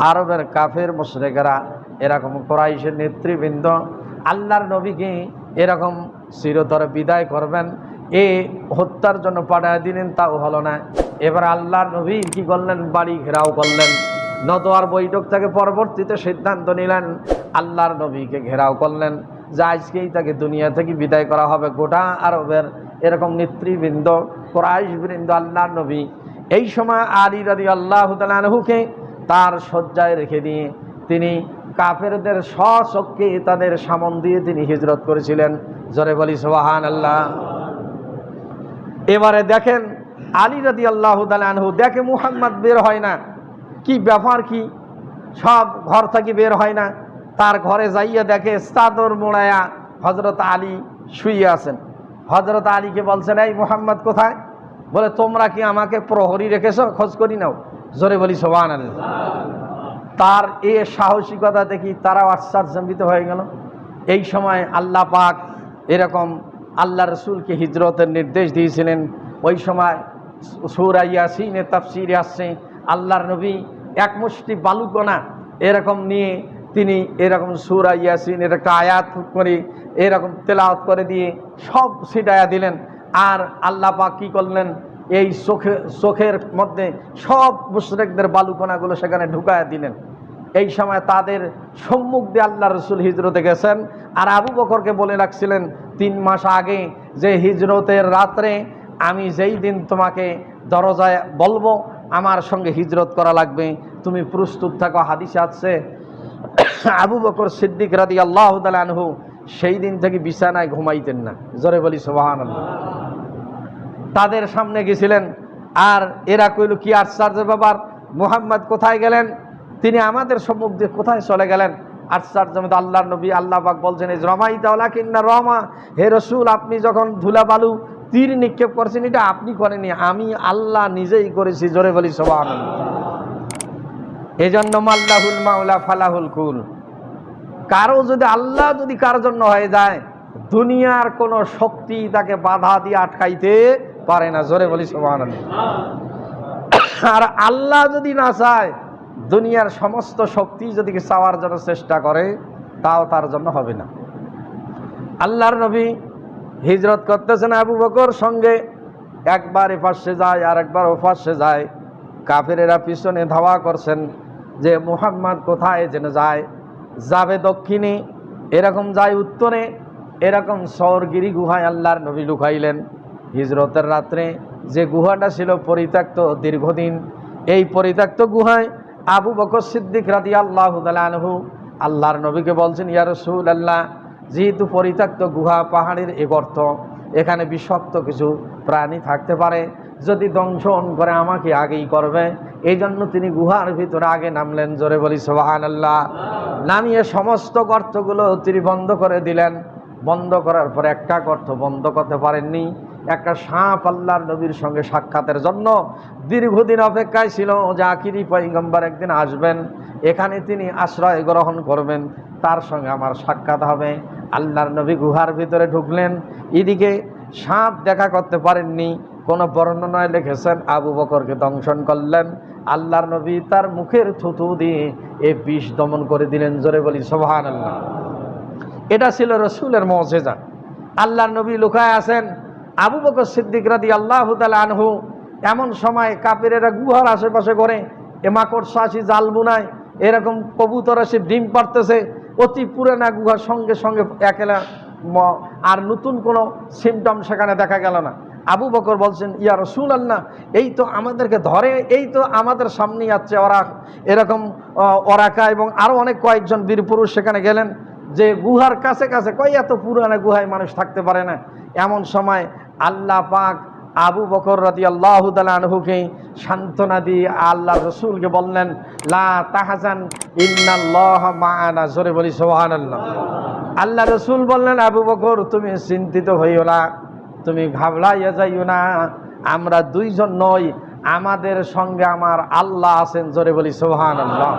আরবের কাফের মুশরেকেরা এরকম কোরাইশের নেতৃবৃন্দ, আল্লাহর নবীকে এরকম চিরতরে বিদায় করবেন, এ হত্যার জন্য পাঠায় দিলেন, তাও হলো না। এবার আল্লাহর নবী কি করলেন? বাড়ি ঘেরাও করলেন। নদোয়ার বৈঠক থেকে পরবর্তীতে সিদ্ধান্ত নিলেন, আল্লাহর নবীকে ঘেরাও করলেন। যে আজকেই তাকে দুনিয়া থেকে বিদায় করা হবে। গোটা আরবের এরকম নেতৃবৃন্দ কোরআশ বৃন্দ, আল্লাহর নবী। এই সময় আলী রাদি আল্লাহ তালহুকে তার শয্যায় রেখে দিয়ে তিনি কাফেরদের স্বচক্ষে তাদের সামন দিয়ে তিনি হিজরত করেছিলেন। জরে বলি সোহান আল্লাহ এবারে দেখেন আলী রাদি আল্লাহ আনহু দেখে মুহাম্মদ বের হয় না। কি ব্যাপার কি? সব ঘর থেকে বের হয় না। তার ঘরে যাইয়া দেখে চাদর মোড়ায়া হজরত আলী শুয়ে আছেন। হজরত আলীকে বলছেন, এই মুহাম্মদ কোথায়? বলে, তোমরা কি আমাকে প্রহরী রেখেছ? খোঁজ করি নাও। জোরে বলি সোহান তার এ সাহসিকতা দেখি তারাও আশ্চর্যম্বিত হয়ে গেল। এই সময় আল্লাহ পাক এরকম আল্লাহ রসুলকে হিজরতের নির্দেশ দিয়েছিলেন। ওই সময় সুরা ইয়াসিনে তাফসিরে আসছে, আল্লাহর নবী এক মুষ্টি বালুকণা এরকম নিয়ে তিনি এরকম সুরা ইয়াসিনের একটা আয়াত করে, এরকম তেলাওয়াত করে দিয়ে সব ছিটায়া দিলেন। আর আল্লাহ পাক কী করলেন? এই চোখে, চোখের মধ্যে সব মুশরেকদের বালুকোনাগুলো সেখানে ঢুকায় দিলেন। এই সময় তাদের সম্মুখ দিয়ে আল্লাহ রসুল হিজরতে গেছেন আর আবু বকরকে বলে রাখছিলেন, তিন মাস আগে যে হিজরতের রাত্রে আমি যেই দিন তোমাকে দরজায় বলব, আমার সঙ্গে হিজরত করা লাগবে। তুমি প্রস্তুত থাকো, হাদিসে আছে। আবু বকর সিদ্দিক রাদি আল্লাহ আনহু, সেই দিন থেকে বিছানায় ঘুমাইতেন না। জোরে বলি সোহান তাদের সামনে গেছিলেন। আর এরা কইল, কি আশ্চর্য বাবার মুহাম্মদ কোথায় গেলেন? তিনি আমাদের সম্মুখ দিয়ে কোথায় চলে গেলেন? আশ্চর্য মতো আল্লাহর নবী আল্লাহ বলছেন, এই রমাই তাওলা কিন্না রমা হে রসুল, আপনি যখন ধুলা বালু তীর নিক্ষেপ করছেন, এটা আপনি করেনি আমি আল্লাহ নিজেই করেছি, জোরে বলি সবান এজন্য মাল্লাহুল মাওলা ফালাহুল কুল। কারও যদি আল্লাহ যদি কার জন্য হয়ে যায়, দুনিয়ার কোন শক্তি তাকে বাধা দিয়ে আটকাইতে পারে না, জোরে বলি সমান আর আল্লাহ যদি না চায়, দুনিয়ার সমস্ত শক্তি যদি চাওয়ার জন্য চেষ্টা করে, তাও তার জন্য হবে না। আল্লাহর নবী হিজরত করতেছেন আবু বকর সঙ্গে। একবার এপাশে যায় আর একবার ওপাশে যায়। কাফেরেরা পিছনে ধাওয়া করছেন যে, মুহাম্মদ কোথায় যেন যায়? যাবে দক্ষিণে, এরকম যায় উত্তরে, এরকম সরগিরি গুহায় আল্লাহর নবী লুকাইলেন। হিজরতের রাত্রে যে গুহাটা ছিল পরিত্যক্ত দীর্ঘদিন, এই পরিত্যক্ত গুহায় আবু বকর সিদ্দিক রাদি আল্লাহ আনহু আল্লাহর নবীকে বলছেন, ইয়া রসুল আল্লাহ যেহেতু পরিত্যক্ত গুহা পাহাড়ের এ গর্ত, এখানে বিষাক্ত কিছু প্রাণী থাকতে পারে, যদি দংশন করে আমাকে আগেই করবে এই জন্য তিনি গুহার ভিতরে আগে নামলেন। জোরে বলি সোহান আল্লাহ নামিয়ে সমস্ত গর্তগুলো তিনি বন্ধ করে দিলেন। বন্ধ করার পর একটা গর্ত বন্ধ করতে পারেননি। একটা সাপ আল্লাহর নবীর সঙ্গে সাক্ষাতের জন্য দীর্ঘদিন অপেক্ষায় ছিল। যে আকিরি পৈগম্বর একদিন আসবেন, এখানে তিনি আশ্রয় গ্রহণ করবেন, তার সঙ্গে আমার সাক্ষাৎ হবে। আল্লাহর নবী গুহার ভিতরে ঢুকলেন। এদিকে সাপ দেখা করতে পারেননি, কোনো বর্ণনায় লিখেছেন, আবু বকরকে দংশন করলেন। আল্লাহর নবী তার মুখের থুতু দিয়ে এ বিষ দমন করে দিলেন, জোরে বলি সোহান আল্লাহ এটা ছিল রসুলের মজেজা। আল্লাহর নবী লুকায় আছেন আবু বকর সিদ্দিক রাদি আল্লাহ আনহু এমন সময় কাপেরেরা গুহার আশেপাশে করে এ মাকড় শাসি জাল বুনায় এরকম কবুতর এসে ডিম পারতেছে অতি পুরানা গুহার সঙ্গে সঙ্গে একেলা আর নতুন কোনো সিমটম সেখানে দেখা গেল না। আবু বকর বলছেন, ইয়া রসুল আল্লাহ এই তো আমাদেরকে ধরে, এই তো আমাদের সামনে যাচ্ছে ওরা। এরকম ওরাকা এবং আরও অনেক কয়েকজন বীর পুরুষ সেখানে গেলেন, যে গুহার কাছে কাছে কই এত পুরানা গুহায় মানুষ থাকতে পারে না। এমন সময় আল্লাহ পাক আবু বকর রাদি আল্লাহ আনহুকে সান্ত্বনা দিয়ে আল্লাহ রসুলকে বললেন, লা তাহাজান, ইন্নাল্লাহ জোরে বলি সোহান আল্লাহ আল্লাহ রসুল বললেন, আবু বকর, তুমি চিন্তিত হইও না, তুমি ঘাবড়াইয়া যাইও না, আমরা দুইজন নই, আমাদের সঙ্গে আমার আল্লাহ আছেন। জোরে বলি সোহান আল্লাহ